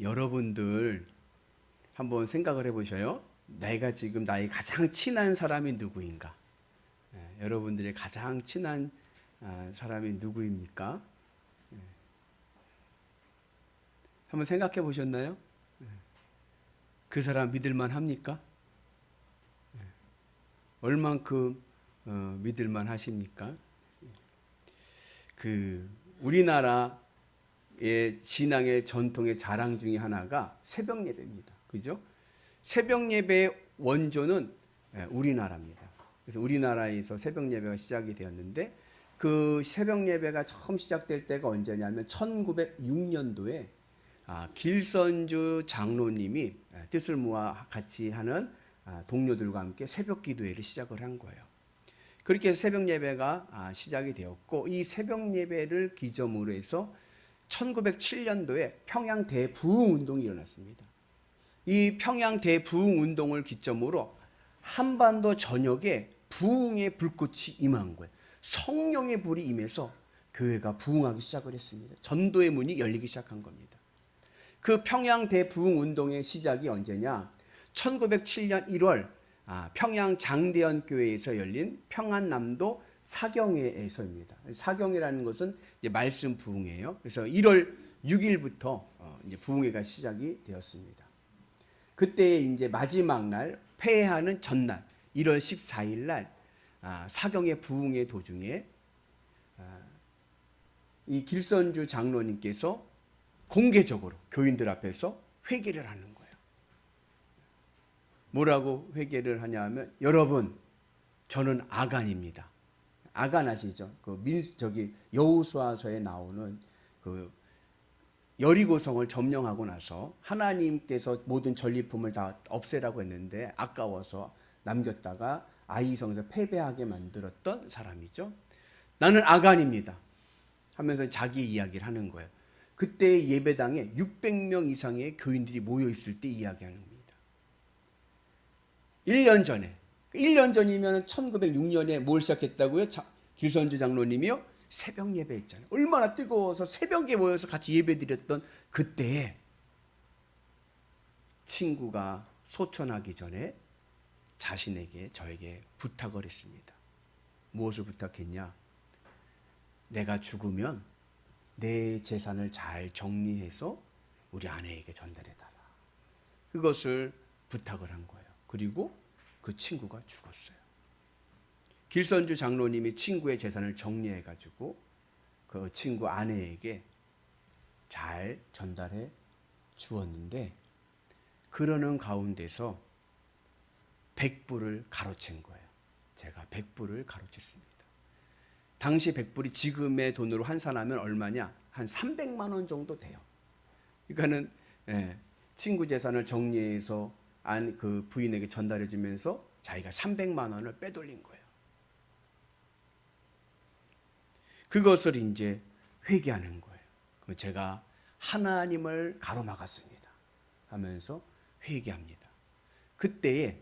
여러분들 한번 생각을 해보셔요. 내가 지금 나의 가장 친한 사람이 누구인가? 예, 여러분들의 가장 친한 아, 사람이 누구입니까? 예. 한번 생각해 보셨나요? 예. 그 사람 믿을만 합니까? 예. 얼만큼 어, 믿을만 하십니까? 그 우리나라의 신앙의 전통의 자랑 중에 하나가 새벽 예배입니다. 그죠? 새벽 예배의 원조는 예, 우리나라입니다. 그래서 우리나라에서 새벽 예배가 시작이 되었는데 그 새벽 예배가 처음 시작될 때가 언제냐면 1906년도에 아, 길선주 장로님이 예, 뜻을 모아 같이 하는 아, 동료들과 함께 새벽 기도회를 시작을 한 거예요. 그렇게 새벽 예배가 아, 시작이 되었고 이 새벽 예배를 기점으로 해서 1907년도에 평양 대부흥 운동이 일어났습니다. 이 평양 대부흥 운동을 기점으로 한반도 전역에 부흥의 불꽃이 임한 거예요. 성령의 불이 임해서 교회가 부흥하기 시작을 했습니다. 전도의 문이 열리기 시작한 겁니다. 그 평양 대부흥 운동의 시작이 언제냐? 1907년 1월 아, 평양 장대현 교회에서 열린 평안남도 사경회에서입니다. 사경회라는 것은 말씀 부흥회예요. 그래서 1월 6일부터 어, 이제 부흥회가 시작이 되었습니다. 그때 이제 마지막 날 폐회하는 전날 1월 14일 날 아, 사경의 부흥회 도중에 아, 이 길선주 장로님께서 공개적으로 교인들 앞에서 회개를 하는 거예요. 뭐라고 회개를 하냐면 여러분 저는 아간입니다. 아간 아시죠? 그 민, 저기 여우수아서에 나오는 그 여리고성을 점령하고 나서 하나님께서 모든 전리품을 다 없애라고 했는데 아까워서 남겼다가 아이성에서 패배하게 만들었던 사람이죠. 나는 아간입니다. 하면서 자기 이야기를 하는 거예요. 그때 예배당에 600명 이상의 교인들이 모여 있을 때 이야기하는 겁니다. 1년 전에 1년 전이면 1906년에 뭘 시작했다고요? 자, 길선주 장로님이요? 새벽 예배 했잖아요. 얼마나 뜨거워서 새벽에 모여서 같이 예배 드렸던 그때에 친구가 소천하기 전에 자신에게 저에게 부탁을 했습니다. 무엇을 부탁했냐? 내가 죽으면 내 재산을 잘 정리해서 우리 아내에게 전달해 달라. 그것을 부탁을 한 거예요. 그리고 그 친구가 죽었어요. 길선주 장로님이 친구의 재산을 정리해 가지고 그 친구 아내에게 잘 전달해 주었는데 그러는 가운데서 백불을 가로챈 거예요. 제가 백불을 가로챘습니다. 당시 백불이 지금의 돈으로 환산하면 얼마냐? 한 300만 원 정도 돼요. 그러니까는 예, 친구 재산을 정리해서 안 그 부인에게 전달해 주면서 자기가 300만 원을 빼돌린 거예요. 그것을 이제 회개하는 거예요. 그럼 제가 하나님을 가로막았습니다. 하면서 회개합니다. 그때에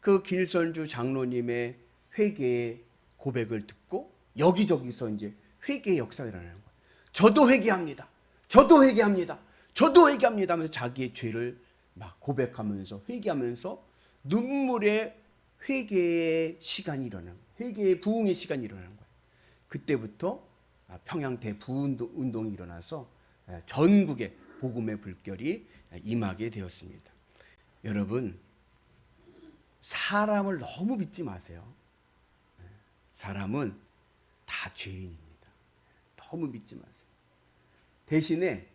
그 길선주 장로님의 회개의 고백을 듣고 여기저기서 이제 회개의 역사가 일어나는 거예요. 저도 회개합니다. 저도 회개합니다. 저도 회개합니다 하면서 자기의 죄를 막 고백하면서 회개하면서 눈물의 회개의 시간이 일어나는 거예요. 회개의 부흥의 시간이 일어나는 거예요. 그때부터 아, 평양 대부운동이 일어나서 전국에 복음의 불결이 임하게 되었습니다. 여러분 사람을 너무 믿지 마세요. 사람은 다 죄인입니다. 너무 믿지 마세요. 대신에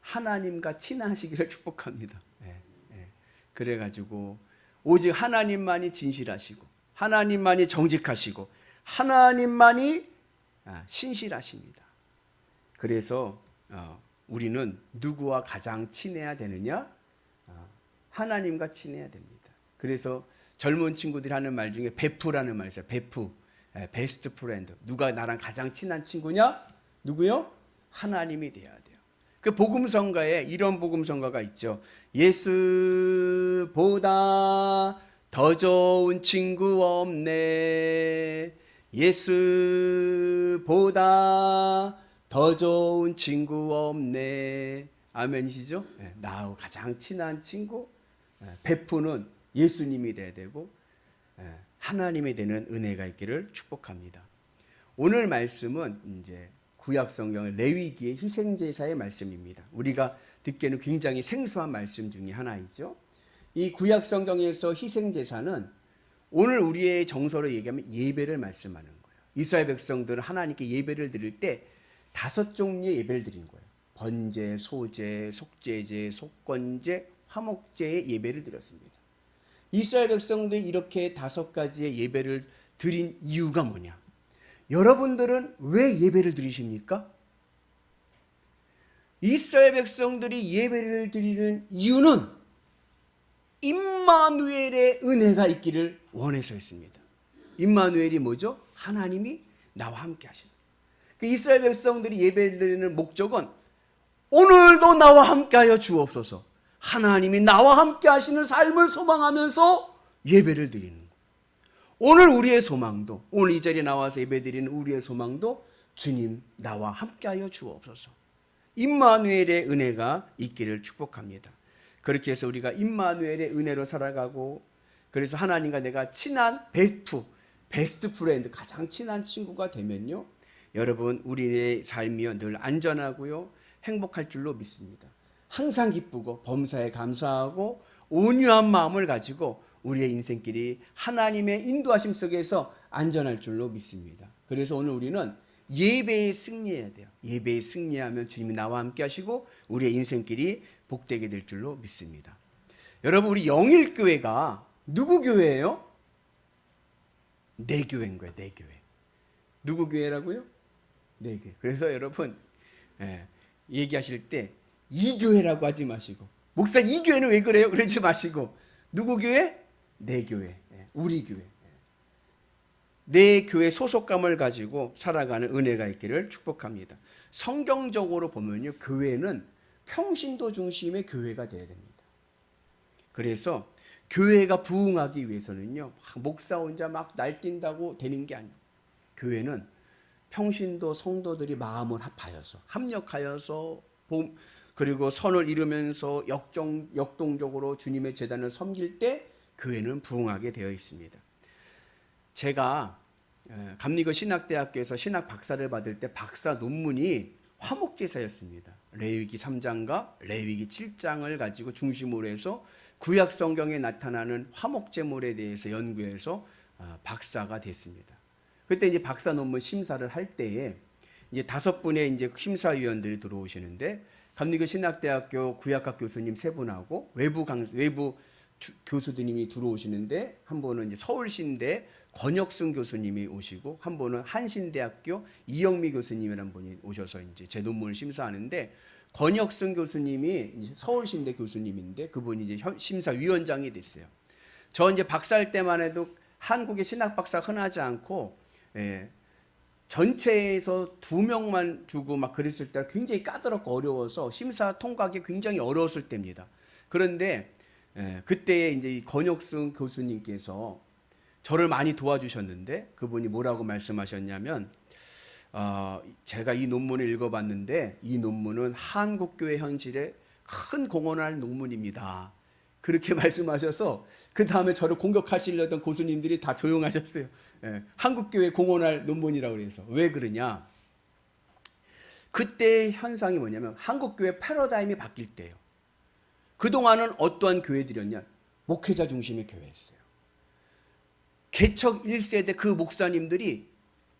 하나님과 친하시기를 축복합니다. 예, 예. 그래가지고 오직 하나님만이 진실하시고 하나님만이 정직하시고 하나님만이 아, 신실하십니다. 그래서 어, 우리는 누구와 가장 친해야 되느냐? 어, 하나님과 친해야 됩니다. 그래서 젊은 친구들이 하는 말 중에 베프라는 말이 있어요. 베프, 베스트 프렌드. 누가 나랑 가장 친한 친구냐? 누구요? 하나님이 돼야 돼요. 그 복음성가에 이런 복음성가가 있죠. 예수보다 더 좋은 친구 없네. 예수보다 더 좋은 친구 없네. 아멘이시죠? 예, 나하고 가장 친한 친구, 예, 베푸는 예수님이 돼야 되고 예, 하나님이 되는 은혜가 있기를 축복합니다. 오늘 말씀은 이제 구약 성경의 레위기의 희생 제사의 말씀입니다. 우리가 듣기에는 굉장히 생소한 말씀 중에 하나이죠. 이 구약 성경에서 희생 제사는 오늘 우리의 정서로 얘기하면 예배를 말씀하는 거예요. 이스라엘 백성들은 하나님께 예배를 드릴 때 다섯 종류의 예배를 드린 거예요. 번제, 소제, 속죄제, 속건제, 화목제의 예배를 드렸습니다. 이스라엘 백성들이 이렇게 다섯 가지의 예배를 드린 이유가 뭐냐? 여러분들은 왜 예배를 드리십니까? 이스라엘 백성들이 예배를 드리는 이유는 임마누엘의 은혜가 있기를 원해서였습니다. 임마누엘이 뭐죠? 하나님이 나와 함께 하시는. 그 이스라엘 백성들이 예배를 드리는 목적은 오늘도 나와 함께하여 주옵소서. 하나님이 나와 함께 하시는 삶을 소망하면서 예배를 드리는. 오늘 우리의 소망도 오늘 이 자리에 나와서 예배드리는 우리의 소망도 주님 나와 함께하여 주옵소서. 임마누엘의 은혜가 있기를 축복합니다. 그렇게 해서 우리가 임마누엘의 은혜로 살아가고 그래서 하나님과 내가 친한 베스트 베스트 프렌드 가장 친한 친구가 되면요. 여러분 우리의 삶이 늘 안전하고요. 행복할 줄로 믿습니다. 항상 기쁘고 범사에 감사하고 온유한 마음을 가지고 우리의 인생길이 하나님의 인도하심 속에서 안전할 줄로 믿습니다. 그래서 오늘 우리는 예배에 승리해야 돼요. 예배에 승리하면 주님이 나와 함께 하시고 우리의 인생길이 복되게 될 줄로 믿습니다. 여러분 우리 영일 교회가 누구 교회예요? 내 교회인 거예요. 내 교회. 누구 교회라고요? 내 교회. 그래서 여러분 예, 얘기하실 때 이 교회라고 하지 마시고 목사 이 교회는 왜 그래요? 그러지 마시고 누구 교회? 내 교회. 예, 우리 교회. 내 교회 소속감을 가지고 살아가는 은혜가 있기를 축복합니다. 성경적으로 보면요, 교회는 평신도 중심의 교회가 되어야 됩니다. 그래서 교회가 부흥하기 위해서는요, 목사 혼자 막 날뛴다고 되는 게 아니에요. 교회는 평신도 성도들이 마음을 합하여서 합력하여서 그리고 선을 이루면서 역정, 역동적으로 주님의 재단을 섬길 때 교회는 부흥하게 되어 있습니다. 제가 감리교 신학대학교에서 신학 박사를 받을 때 박사 논문이 화목제사였습니다. 레위기 3장과 레위기 7장을 가지고 중심으로 해서 구약 성경에 나타나는 화목제물에 대해서 연구해서 아, 박사가 됐습니다. 그때 이제 박사 논문 심사를 할 때에 이제 다섯 분의 이제 심사위원들이 들어오시는데 감리교 신학대학교 구약학 교수님 세 분하고 외부 강 외부 주, 교수님이 들어오시는데 한 이제 서울신대 권혁승 교수님이 오시고 한 분은 한신대학교 이영미 교수님이라는 분이 오셔서 이제 제 논문을 심사하는데 권혁승 교수님이 서울신대 교수님인데 그분이 이제 심사위원장이 됐어요. 저 이제 박사할 때만 해도 한국의 신학 박사 흔하지 않고 예, 전체에서 두 명만 주고 막 그랬을 때 굉장히 까다롭고 어려워서 심사 통과하기 굉장히 어려웠을 때입니다. 그런데 예, 그때 이제 권혁승 교수님께서 저를 많이 도와주셨는데 그분이 뭐라고 말씀하셨냐면 어, 제가 이 논문을 읽어봤는데 이 논문은 한국교회 현실에 큰 공헌할 논문입니다. 그렇게 말씀하셔서 그 다음에 저를 공격하시려던 교수님들이 다 조용하셨어요. 예, 한국교회 공헌할 논문이라고 그래서 왜 그러냐? 그때 현상이 뭐냐면 한국교회 패러다임이 바뀔 때예요. 그동안은 어떠한 교회들이었냐? 목회자 중심의 교회였어요. 개척 1세대 그 목사님들이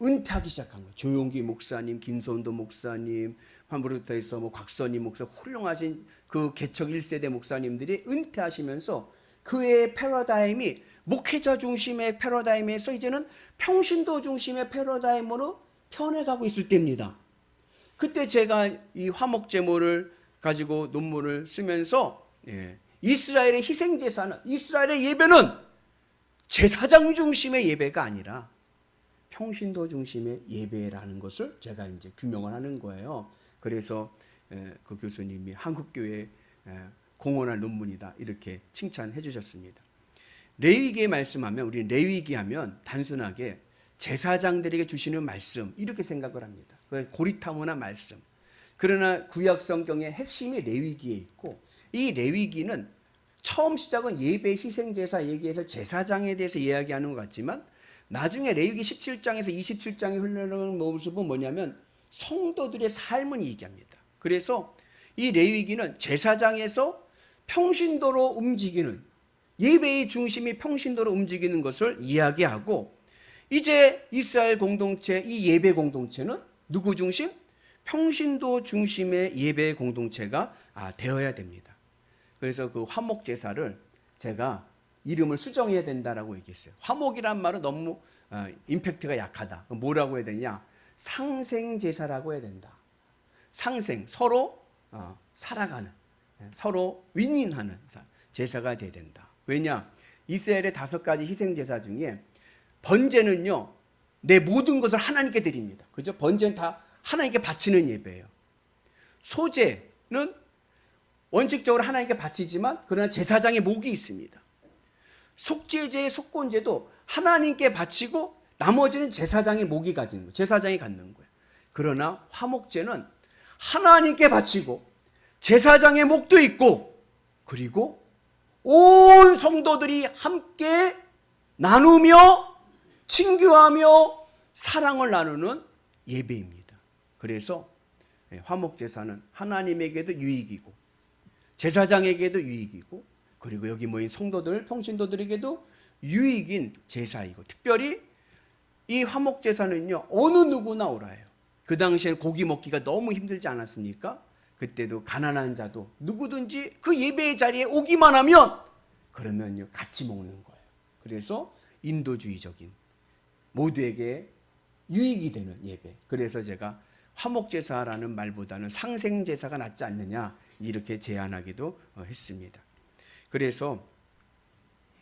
은퇴하기 시작한 거예요. 조용기 목사님, 김선도 목사님, 환부르터에서 뭐 곽선희 목사 훌륭하신 그 개척 1세대 목사님들이 은퇴하시면서 그의 패러다임이 목회자 중심의 패러다임에서 이제는 평신도 중심의 패러다임으로 변해가고 있을 때입니다. 그때 제가 이 화목제물을 가지고 논문을 쓰면서 예, 이스라엘의 희생 제사는 이스라엘의 예배는 제사장 중심의 예배가 아니라 평신도 중심의 예배라는 것을 제가 이제 규명을 하는 거예요. 그래서 그 교수님이 한국 교회 공헌할 논문이다 이렇게 칭찬해 주셨습니다. 레위기에 말씀하면 우리 레위기 하면 단순하게 제사장들에게 주시는 말씀 이렇게 생각을 합니다. 고리타문한 말씀. 그러나 구약 성경의 핵심이 레위기에 있고 이 레위기는 처음 시작은 예배 희생 제사 얘기해서 제사장에 대해서 이야기하는 것 같지만 나중에 레위기 17장에서 27장에 흘러가는 모습은 뭐냐면 성도들의 삶을 얘기합니다. 그래서 이 레위기는 제사장에서 평신도로 움직이는 예배의 중심이 평신도로 움직이는 것을 이야기하고 이제 이스라엘 공동체 이 예배 공동체는 누구 중심? 평신도 중심의 예배 공동체가 아, 되어야 됩니다. 그래서 그 화목 제사를 제가 이름을 수정해야 된다라고 얘기했어요. 화목이란 말은 너무 어, 임팩트가 약하다. 뭐라고 해야 되냐? 상생 제사라고 해야 된다. 상생 서로 어, 살아가는 예, 서로 윈윈하는 제사가 돼야 된다. 왜냐? 이스라엘의 다섯 가지 희생 제사 중에 번제는요 내 모든 것을 하나님께 드립니다. 그죠? 번제는 다 하나님께 바치는 예배예요. 소제는 원칙적으로 하나님께 바치지만 그러나 제사장의 목이 있습니다. 속죄제, 속건제도 하나님께 바치고 나머지는 제사장의 목이 가지는 거예요. 제사장이 갖는 거예요. 그러나 화목제는 하나님께 바치고 제사장의 목도 있고 그리고 온 성도들이 함께 나누며 친교하며 사랑을 나누는 예배입니다. 그래서 화목제사는 하나님에게도 유익이고 제사장에게도 유익이고 그리고 여기 모인 성도들, 평신도들에게도 유익인 제사이고 특별히 이 화목 제사는요 어느 누구나 오라요. 그 당시에 고기 먹기가 너무 힘들지 않았습니까? 그때도 가난한 자도 누구든지 그 예배의 자리에 오기만 하면 그러면요 같이 먹는 거예요. 그래서 인도주의적인 모두에게 유익이 되는 예배. 그래서 제가 화목제사라는 말보다는 상생제사가 낫지 않느냐 이렇게 제안하기도 어, 했습니다. 그래서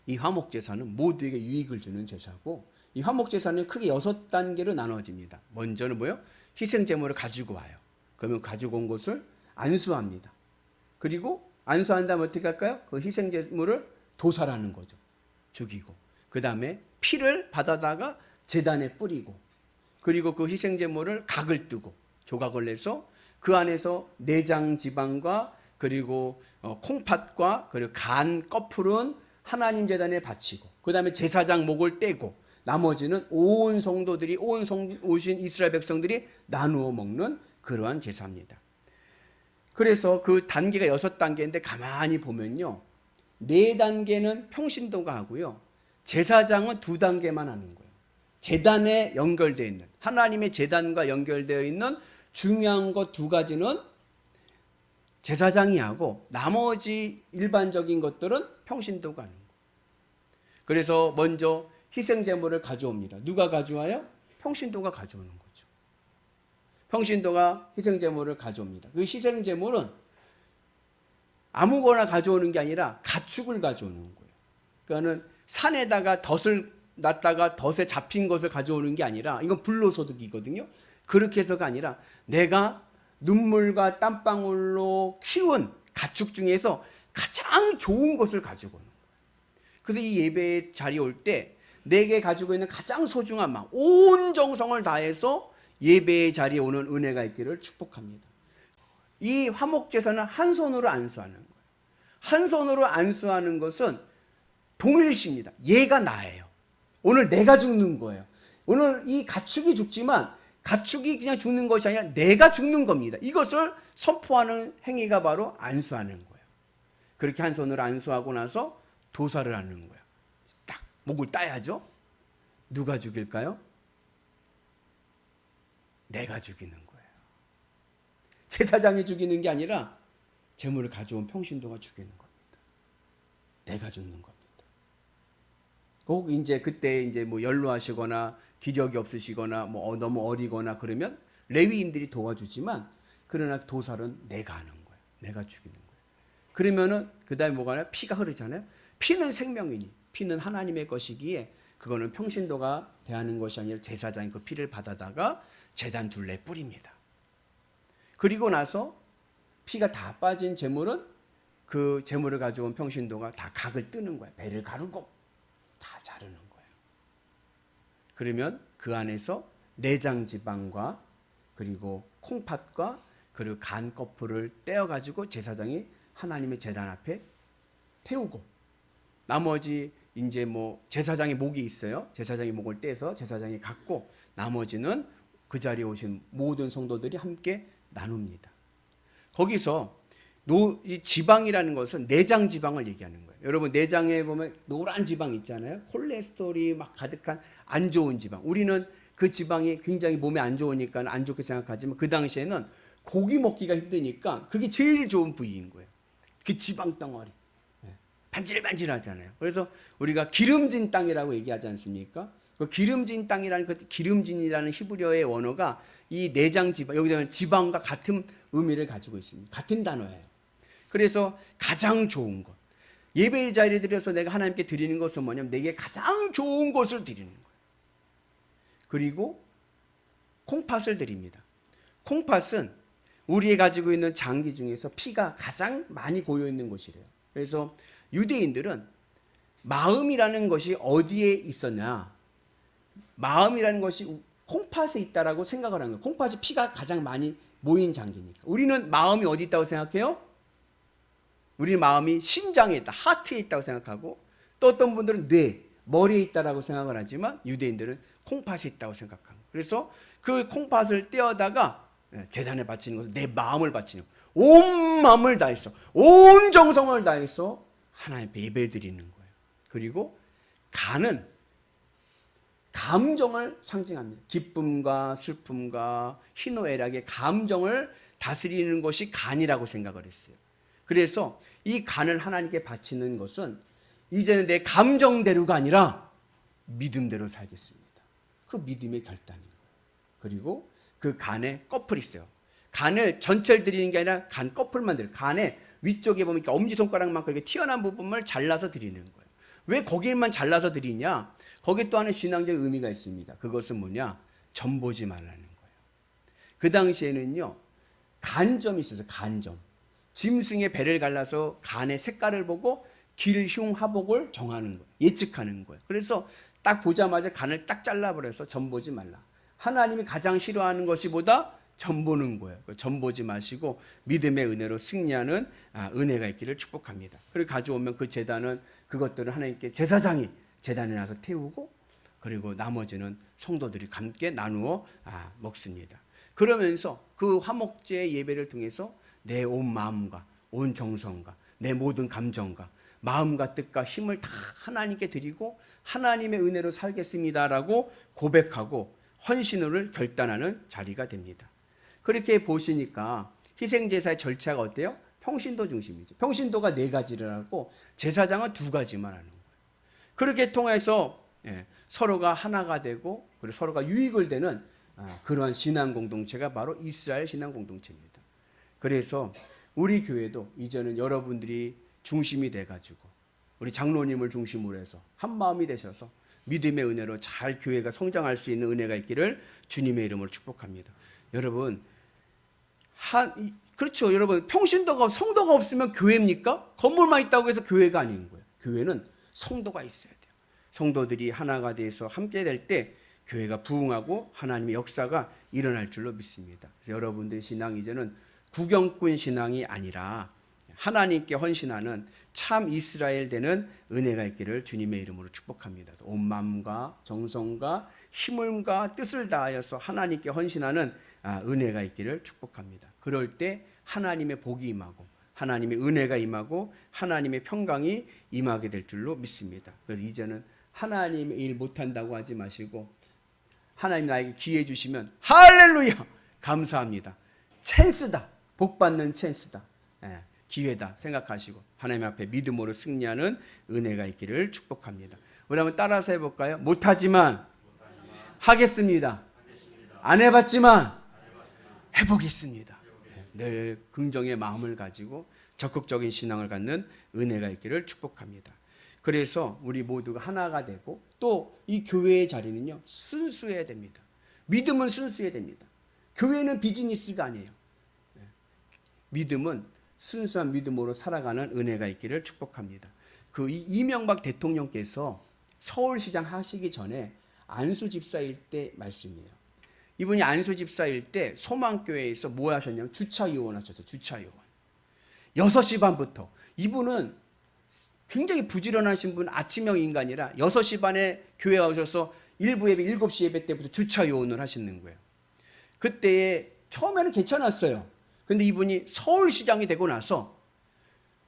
이 화목제사는 모두에게 유익을 주는 제사고 이 화목제사는 크게 여섯 단계로 나눠집니다. 먼저는 뭐요? 희생제물을 가지고 와요. 그러면 가지고 온 것을 안수합니다. 그리고 안수한 다음 어떻게 할까요? 그 희생제물을 도살하는 거죠. 죽이고. 그 다음에 피를 받아다가 재단에 뿌리고 그리고 그 희생제물을 각을 뜨고 조각을 내서 그 안에서 내장 지방과 그리고 어, 콩팥과 그리고 간 껍풀은 하나님 재단에 바치고 그 다음에 제사장 목을 떼고 나머지는 온 성도들이 온 성, 오신 이스라엘 백성들이 나누어 먹는 그러한 제사입니다. 그래서 그 단계가 여섯 단계인데 가만히 보면요. 네 단계는 평신도가 하고요. 제사장은 두 단계만 하는 거예요. 재단에 연결되어 있는 하나님의 재단과 연결되어 있는 중요한 것 두 가지는 제사장이 하고 나머지 일반적인 것들은 평신도가 하는. 그래서 먼저 희생 제물을 가져옵니다. 누가 가져와요? 평신도가 가져오는 거죠. 평신도가 희생 제물을 가져옵니다. 그 희생 제물은 아무거나 가져오는 게 아니라 가축을 가져오는 거예요. 그러니까는 산에다가 덫을 놨다가 덫에 잡힌 것을 가져오는 게 아니라 이건 불로소득이거든요. 그렇게 해서가 아니라 내가 눈물과 땀방울로 키운 가축 중에서 가장 좋은 것을 가지고 오는 거예요. 그래서 이 예배 자리에 올 때 내게 가지고 있는 가장 소중한 마음, 온 정성을 다해서 예배의 자리에 오는 은혜가 있기를 축복합니다. 이 화목제사는 한 손으로 안수하는 거예요. 한 손으로 안수하는 것은 동일시입니다. 얘가 나예요. 오늘 내가 죽는 거예요. 오늘 이 가축이 죽지만 가축이 그냥 죽는 것이 아니라 내가 죽는 겁니다. 이것을 선포하는 행위가 바로 안수하는 거예요. 그렇게 한 손으로 안수하고 나서 도사를 하는 거예요. 딱 목을 따야죠. 누가 죽일까요? 내가 죽이는 거예요. 제사장이 죽이는 게 아니라 재물을 가져온 평신도가 죽이는 겁니다. 내가 죽는 겁니다. 꼭 이제 그때 이제 뭐 연로하시거나 기력이 없으시거나 뭐 어, 너무 어리거나 그러면 레위인들이 도와주지만 그러나 도살은 내가 하는 거예요. 내가 죽이는 거예요. 그러면은 그다음에 뭐가 나 피가 흐르잖아요. 피는 생명이니 피는 하나님의 것이기에 그거는 평신도가 대하는 것이 아니라 제사장이 그 피를 받아다가 재단 둘레 뿌립니다. 그리고 나서 피가 다 빠진 재물은 그 재물을 가져온 평신도가 다 각을 뜨는 거예요. 배를 가르고 다 자르는 거예요. 그러면 그 안에서 내장 지방과 그리고 콩팥과 그리고 간 거풀을 떼어 가지고 제사장이 하나님의 제단 앞에 태우고 나머지 이제 뭐 제사장의 목이 있어요. 제사장의 목을 떼서 제사장이 갖고 나머지는 그 자리에 오신 모든 성도들이 함께 나눕니다. 거기서 노, 이 지방이라는 것은 내장 지방을 얘기하는 거예요. 여러분 내장에 보면 노란 지방 있잖아요. 콜레스테롤이 막 가득한 안 좋은 지방. 우리는 그 지방이 굉장히 몸에 안 좋으니까 안 좋게 생각하지만 그 당시에는 고기 먹기가 힘드니까 그게 제일 좋은 부위인 거예요. 그 지방 덩어리. 예. 반질반질하잖아요. 그래서 우리가 기름진 땅이라고 얘기하지 않습니까? 그 기름진 땅이라는 그 기름진이라는 히브리어의 원어가 이 내장 지방 여기다 지방과 같은 의미를 가지고 있습니다. 같은 단어예요. 그래서 가장 좋은 것 예배의 자리에 들여서 내가 하나님께 드리는 것은 뭐냐면 내게 가장 좋은 것을 드리는 거예요. 그리고 콩팥을 드립니다. 콩팥은 우리가 가지고 있는 장기 중에서 피가 가장 많이 고여 있는 곳이래요. 그래서 유대인들은 마음이라는 것이 어디에 있었냐? 마음이라는 것이 콩팥에 있다라고 생각을 하는 거예요. 콩팥이 피가 가장 많이 모인 장기니까. 우리는 마음이 어디 있다고 생각해요? 우리 마음이 심장에 있다, 하트에 있다고 생각하고 또 어떤 분들은 뇌, 머리에 있다라고 생각을 하지만 유대인들은 콩팥에 있다고 생각하는 거예요. 그래서 그 콩팥을 떼어다가 예, 재단에 바치는 것은 내 마음을 바치는 거예요. 온 마음을 다해서 온 정성을 다해서 하나님께 예배 드리는 거예요. 그리고 간은 감정을 상징합니다. 기쁨과 슬픔과 희노애락의 감정을 다스리는 것이 간이라고 생각을 했어요. 그래서 이 간을 하나님께 바치는 것은 이제는 내 감정대로가 아니라 믿음대로 살겠습니다. 그 믿음의 결단인 거예요. 그리고 그 간에 꺼풀이 있어요. 간을 전체를 드리는 게 아니라 간 꺼풀만 드려요. 간에 위쪽에 보면 엄지손가락만큼 이렇게 튀어나온 부분을 잘라서 드리는 거예요. 왜 거기에만 잘라서 드리냐? 거기 또 하는 신앙적 의미가 있습니다. 그것은 뭐냐? 점보지 말라는 거예요. 그 당시에는요, 간점이 있어서 간점. 짐승의 배를 갈라서 간의 색깔을 보고 길흉 하복을 정하는 거예요. 예측하는 거예요. 그래서 딱 보자마자 간을 딱 잘라버려서 점보지 말라. 하나님이 가장 싫어하는 것이 보다 점보는 거예요. 점보지 마시고 믿음의 은혜로 승리하는 아, 은혜가 있기를 축복합니다. 그리고 가져오면 그 재단은 그것들을 하나님께 제사장이 재단에 나서 태우고 그리고 나머지는 성도들이 함께 나누어 아, 먹습니다. 그러면서 그 화목제 예배를 통해서 내 온 마음과 온 정성과 내 모든 감정과 마음과 뜻과 힘을 다 하나님께 드리고 하나님의 은혜로 살겠습니다라고 고백하고 헌신을 결단하는 자리가 됩니다. 그렇게 보시니까 희생제사의 절차가 어때요? 평신도 중심이죠. 평신도가 네 가지를 하고 제사장은 두 가지만 하는 거예요. 그렇게 통해서 예, 서로가 하나가 되고 그리고 서로가 유익을 되는 아, 그러한 신앙 공동체가 바로 이스라엘 신앙 공동체입니다. 그래서 우리 교회도 이제는 여러분들이 중심이 돼가지고 우리 장로님을 중심으로 해서 한 마음이 되셔서 믿음의 은혜로 잘 교회가 성장할 수 있는 은혜가 있기를 주님의 이름으로 축복합니다. 여러분 한 이, 그렇죠. 여러분 평신도가 성도가 없으면 교회입니까? 건물만 있다고 해서 교회가 아닌 거예요. 교회는 성도가 있어야 돼요. 성도들이 하나가 돼서 함께 될 때 교회가 부흥하고 하나님의 역사가 일어날 줄로 믿습니다. 그래서 여러분들의 신앙 이제는 구경꾼 신앙이 아니라 하나님께 헌신하는 참 이스라엘 되는 은혜가 있기를 주님의 이름으로 축복합니다. 온 마음과 정성과 힘을과 뜻을 다하여서 하나님께 헌신하는 아, 은혜가 있기를 축복합니다. 그럴 때 하나님의 복이 임하고 하나님의 은혜가 임하고 하나님의 평강이 임하게 될 줄로 믿습니다. 그래서 이제는 하나님의 일 못한다고 하지 마시고 하나님 나에게 기회 주시면 할렐루야 감사합니다. 찬스다 복 받는 찬스다 예, 기회다 생각하시고 하나님 앞에 믿음으로 승리하는 은혜가 있기를 축복합니다. 우리 한번 따라서 해볼까요? 못하지만 하겠습니다. 안 해봤지만 해보겠습니다. 늘 긍정의 마음을 가지고 적극적인 신앙을 갖는 은혜가 있기를 축복합니다. 그래서 우리 모두가 하나가 되고 또 이 교회의 자리는요 순수해야 됩니다. 믿음은 순수해야 됩니다. 교회는 비즈니스가 아니에요. 네. 믿음은 순수한 믿음으로 살아가는 은혜가 있기를 축복합니다. 그 이명박 대통령께서 서울시장 하시기 전에 안수 집사일 때 말씀이에요. 이분이 안수 집사일 때 소망교회에서 뭐 하셨냐면 주차 요원 하셨어요. 주차 요원. 6시 반부터 이분은 굉장히 부지런하신 분 아침형 인간이라 6시 반에 교회 오셔서 일부 예배 7시 예배 때부터 주차 요원을 하시는 거예요. 그때에 처음에는 괜찮았어요. 근데 이분이 서울시장이 되고 나서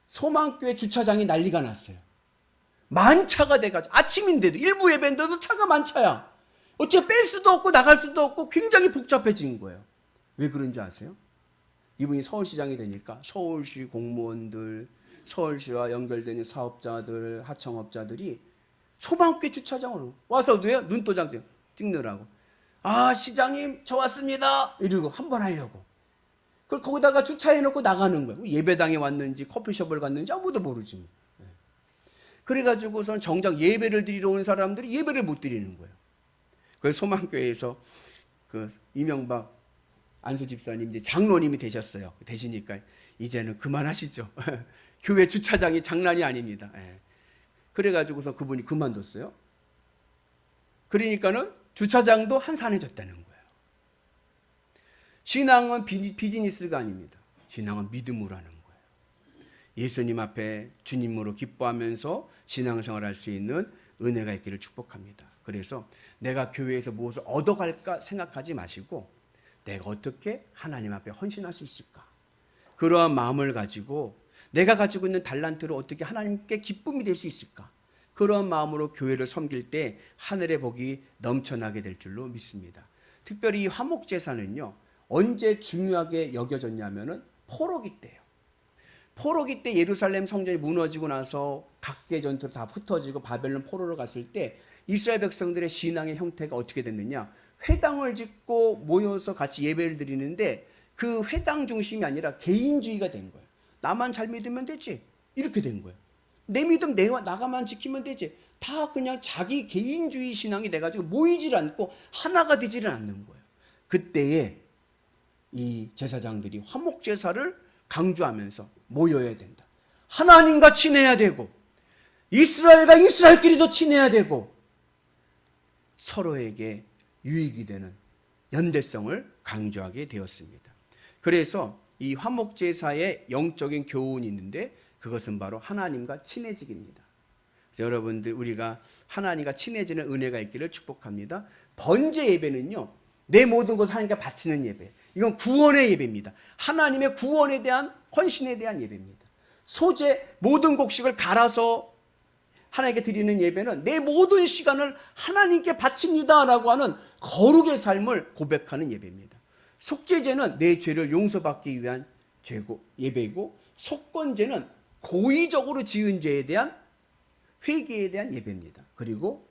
소망교회 주차장이 난리가 났어요. 만차가 돼가지고 아침인데도 일부 예배인데도 차가 만차야. 어째 뺄 수도 없고 나갈 수도 없고 굉장히 복잡해진 거예요. 왜 그런지 아세요? 이분이 서울시장이 되니까 서울시 공무원들, 서울시와 연결되는 사업자들, 하청업자들이 소방교회 주차장으로 와서 왜요? 눈도장 찍느라고. 아 시장님 저 왔습니다. 이러고 한 번 하려고. 그걸 거기다가 주차해놓고 나가는 거예요. 예배당에 왔는지 커피숍을 갔는지 아무도 모르지. 뭐. 네. 그래가지고선 정작 예배를 드리러 온 사람들이 예배를 못 드리는 거예요. 그래서 소망교회에서 그 이명박 안수 집사님 이제 장로님이 되셨어요. 되시니까 이제는 그만하시죠. 교회 주차장이 장난이 아닙니다. 예. 그래가지고서 그분이 그만뒀어요. 그러니까는 주차장도 한산해졌다는 거예요. 신앙은 비, 비즈니스가 아닙니다. 신앙은 믿음으로 하는 거예요. 예수님 앞에 주님으로 기뻐하면서 신앙생활할 수 있는 은혜가 있기를 축복합니다. 그래서 내가 교회에서 무엇을 얻어갈까 생각하지 마시고 내가 어떻게 하나님 앞에 헌신할 수 있을까? 그러한 마음을 가지고 내가 가지고 있는 달란트로 어떻게 하나님께 기쁨이 될 수 있을까? 그러한 마음으로 교회를 섬길 때 하늘의 복이 넘쳐나게 될 줄로 믿습니다. 특별히 이 화목제사는요, 언제 중요하게 여겨졌냐면은 포로기 때요. 포로기 때 예루살렘 성전이 무너지고 나서 각계 전투로 다 흩어지고 바벨론 포로로 갔을 때 이스라엘 백성들의 신앙의 형태가 어떻게 됐느냐? 회당을 짓고 모여서 같이 예배를 드리는데 그 회당 중심이 아니라 개인주의가 된 거예요. 나만 잘 믿으면 되지. 이렇게 된 거예요. 내 믿음 내가 나가만 지키면 되지. 다 그냥 자기 개인주의 신앙이 돼가지고 모이질 않고 하나가 되지를 않는 거예요. 그때에 이 제사장들이 화목 제사를 강조하면서 모여야 된다. 하나님과 친해야 되고 이스라엘과 이스라엘끼리도 친해야 되고 서로에게 유익이 되는 연대성을 강조하게 되었습니다. 그래서 이 화목 제사의 영적인 교훈이 있는데 그것은 바로 하나님과 친해지기입니다. 여러분들 우리가 하나님과 친해지는 은혜가 있기를 축복합니다. 번제 예배는요. 내 모든 것을 하나님께 바치는 예배. 이건 구원의 예배입니다. 하나님의 구원에 대한 헌신에 대한 예배입니다. 소재 모든 곡식을 갈아서 하나님께 드리는 예배는 내 모든 시간을 하나님께 바칩니다라고 하는 거룩의 삶을 고백하는 예배입니다. 속죄제는 내 죄를 용서받기 위한 죄고 예배이고 속건제는 고의적으로 지은 죄에 대한 회개에 대한 예배입니다. 그리고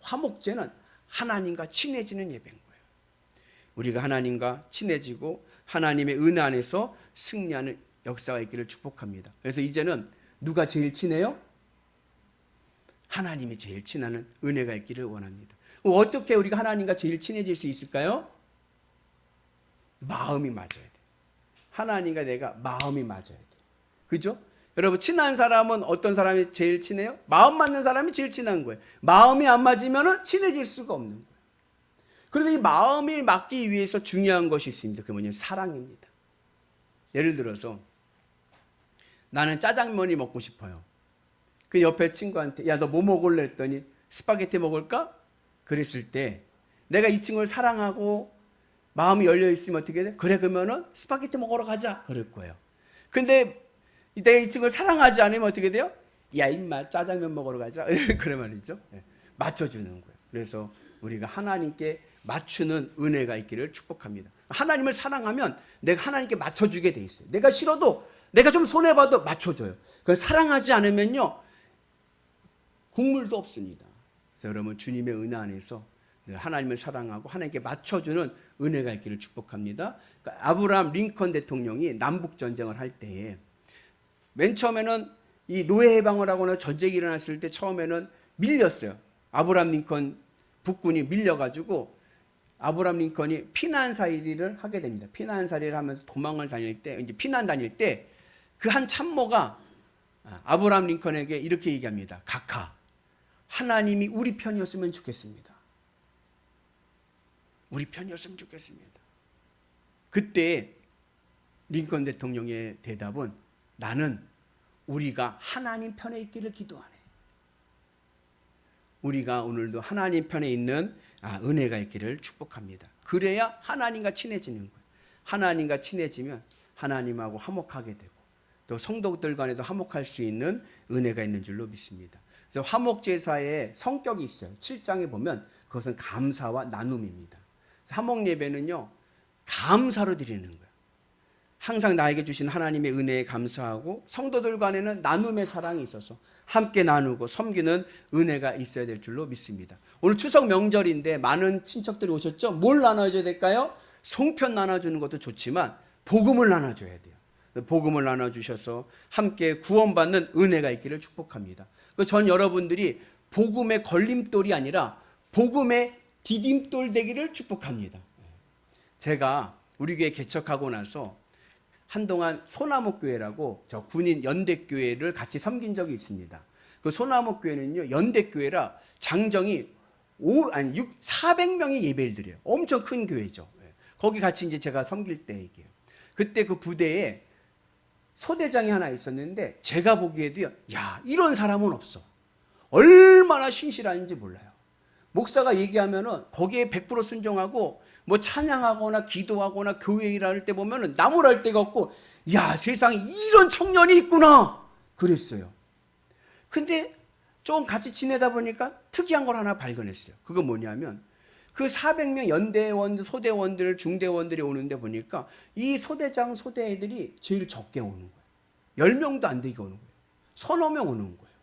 화목제는 하나님과 친해지는 거예요. 우리가 하나님과 친해지고 하나님의 은혜 안에서 승리하는 역사가 있기를 축복합니다. 그래서 이제는 누가 제일 친해요? 하나님이 제일 친하는 은혜가 있기를 원합니다. 어떻게 우리가 하나님과 제일 친해질 수 있을까요? 마음이 맞아야 돼. 하나님과 내가 마음이 맞아야 돼. 그죠? 여러분 친한 사람은 어떤 사람이 제일 친해요? 마음 맞는 사람이 제일 친한 거예요. 마음이 안 맞으면 친해질 수가 없는 거예요. 그리고 이 마음이 맞기 위해서 중요한 것이 있습니다. 그게 뭐냐면 사랑입니다. 예를 들어서 나는 짜장면이 먹고 싶어요. 그 옆에 친구한테 야 너 뭐 먹을래 했더니 스파게티 먹을까? 그랬을 때 내가 이 친구를 사랑하고 마음이 열려 있으면 어떻게 돼? 그래 그러면은 스파게티 먹으러 가자 그럴 거예요. 근데 내가 이 친구를 사랑하지 않으면 어떻게 돼요? 야 임마 짜장면 먹으러 가자 그래 말이죠. 예, 맞춰주는 거예요. 그래서 우리가 하나님께 맞추는 은혜가 있기를 축복합니다. 하나님을 사랑하면 내가 하나님께 맞춰주게 돼 있어요. 내가 싫어도 내가 좀 손해 봐도 맞춰줘요. 그걸 사랑하지 않으면요 국물도 없습니다. 그래서 여러분 주님의 은혜 안에서 하나님을 사랑하고 하나님께 맞춰주는 은혜가 있기를 축복합니다. 그러니까 아브라함 링컨 대통령이 남북 전쟁을 할 때에 맨 처음에는 이 노예 해방을 하거나 전쟁이 일어났을 때 처음에는 밀렸어요. 아브라함 링컨 북군이 밀려가지고 아브라함 링컨이 피난살이를 하게 됩니다. 피난살이를 하면서 도망을 다닐 때 이제 피난 다닐 때 그 한 참모가 아브라함 링컨에게 이렇게 얘기합니다. 각하 하나님이 우리 편이었으면 좋겠습니다. 우리 편이었으면 좋겠습니다. 그때 링컨 대통령의 대답은 나는 우리가 하나님 편에 있기를 기도하네. 우리가 오늘도 하나님 편에 있는 아, 은혜가 있기를 축복합니다. 그래야 하나님과 친해지는 거예요. 하나님과 친해지면 하나님하고 화목하게 되고 또 성도들 간에도 화목할 수 있는 은혜가 있는 줄로 믿습니다. 그래서 화목 제사의 성격이 있어요. 7장에 보면 그것은 감사와 나눔입니다. 화목 예배는요. 감사로 드리는 거예요. 항상 나에게 주신 하나님의 은혜에 감사하고 성도들 간에는 나눔의 사랑이 있어서 함께 나누고 섬기는 은혜가 있어야 될 줄로 믿습니다. 오늘 추석 명절인데 많은 친척들이 오셨죠? 뭘 나눠줘야 될까요? 송편 나눠주는 것도 좋지만 복음을 나눠줘야 돼요. 복음을 나눠주셔서 함께 구원받는 은혜가 있기를 축복합니다. 그전 여러분들이 복음의 걸림돌이 아니라 복음의 디딤돌 되기를 축복합니다. 제가 우리 교회 개척하고 나서 한동안 소나무 교회라고 저 군인 연대 교회를 같이 섬긴 적이 있습니다. 그 소나무 교회는요 연대 교회라 장정이 5 아니 6 400명이 예배를 드려요. 엄청 큰 교회죠. 예. 거기 같이 이제 제가 섬길 때 얘기예요. 그때 그 부대에 소대장이 하나 있었는데 제가 보기에도요. 야, 이런 사람은 없어. 얼마나 신실한지 몰라요. 목사가 얘기하면은 거기에 100% 순종하고 뭐 찬양하거나 기도하거나 교회 일할 때 보면은 나무랄 데가 없고 야, 세상에 이런 청년이 있구나. 그랬어요. 근데 좀 같이 지내다 보니까 특이한 걸 하나 발견했어요. 그건 뭐냐면 그 400명 연대원, 소대원들, 중대원들이 오는데 보니까 이 소대장, 소대 애들이 제일 적게 오는 거예요. 10명도 안 되게 오는 거예요. 서너 명 오는 거예요.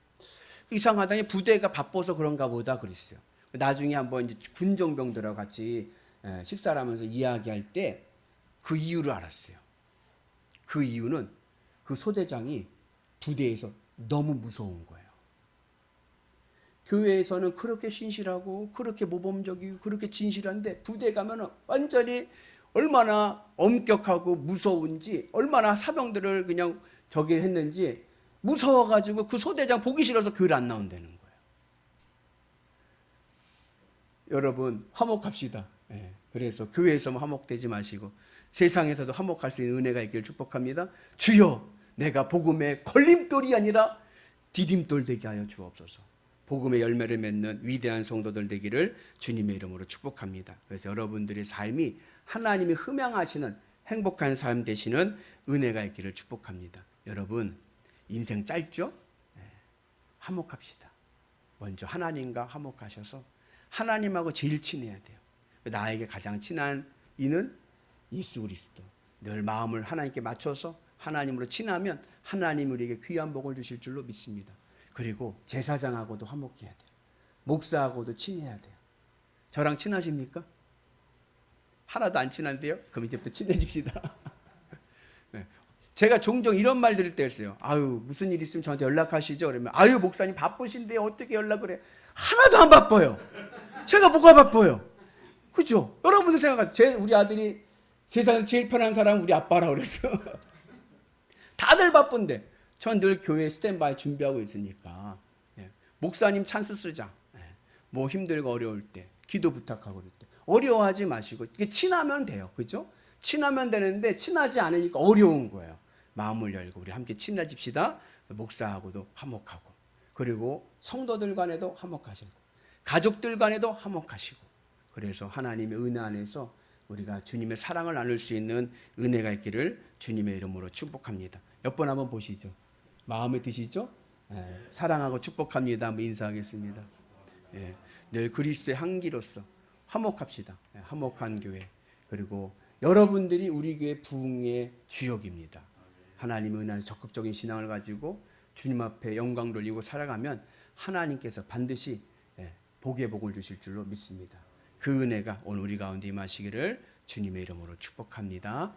이상하다니 부대가 바빠서 그런가 보다 그랬어요. 나중에 한번 이제 군정병들하고 같이 에, 식사를 하면서 이야기할 때 그 이유를 알았어요. 그 이유는 그 소대장이 부대에서 너무 무서운 거예요. 교회에서는 그렇게 신실하고 그렇게 모범적이고 그렇게 진실한데 부대 가면은 완전히 얼마나 엄격하고 무서운지 얼마나 사병들을 그냥 저기 했는지 무서워가지고 그 소대장 보기 싫어서 교회를 안 나온다는 거예요. 여러분 화목합시다. 예, 그래서 교회에서만 화목되지 마시고 세상에서도 화목할 수 있는 은혜가 있기를 축복합니다. 주여 내가 복음의 걸림돌이 아니라 디딤돌 되게 하여 주옵소서. 복음의 열매를 맺는 위대한 성도들 되기를 주님의 이름으로 축복합니다. 그래서 여러분들의 삶이 하나님이 흠양하시는 행복한 삶 되시는 은혜가 있기를 축복합니다. 여러분 인생 짧죠? 네. 화목합시다. 먼저 하나님과 화목하셔서 하나님하고 제일 친해야 돼요. 나에게 가장 친한 이는 예수 그리스도. 늘 마음을 하나님께 맞춰서 하나님으로 친하면 하나님 우리에게 귀한 복을 주실 줄로 믿습니다. 그리고 제사장하고도 화목해야 돼요. 목사하고도 친해야 돼요. 저랑 친하십니까? 하나도 안 친한데요? 그럼 이제부터 친해집시다. 네. 제가 종종 이런 말 들을 때 있어요. 아유, 무슨 일 있으면 저한테 연락하시죠? 그러면, 아유, 목사님 바쁘신데 어떻게 연락을 해? 하나도 안 바빠요. 제가 뭐가 바빠요? 그죠? 여러분들 생각하세요. 제, 우리 아들이 세상에서 제일 편한 사람은 우리 아빠라 그랬어. 다들 바쁜데. 전 늘 교회 스탠바이 준비하고 있으니까. 예. 목사님 찬스 쓰자. 예. 뭐 힘들고 어려울 때. 기도 부탁하고 그럴 때. 어려워하지 마시고. 이게 친하면 돼요. 그죠? 친하면 되는데 친하지 않으니까 어려운 거예요. 마음을 열고 우리 함께 친해집시다. 목사하고도 화목하고. 그리고 성도들 간에도 화목하시고. 가족들 간에도 화목하시고. 그래서 하나님의 은혜 안에서 우리가 주님의 사랑을 나눌 수 있는 은혜가 있기를 주님의 이름으로 축복합니다. 몇 번 한번 보시죠. 마음에 드시죠? 예, 사랑하고 축복합니다. 한번 인사하겠습니다. 예, 늘 그리스도의 향기로서 화목합시다. 예, 화목한 교회 그리고 여러분들이 우리 교회 부흥의 주역입니다. 하나님의 은혜의 적극적인 신앙을 가지고 주님 앞에 영광 돌리고 살아가면 하나님께서 반드시 예, 복의 복을 주실 줄로 믿습니다. 그 은혜가 오늘 우리 가운데 임하시기를 주님의 이름으로 축복합니다.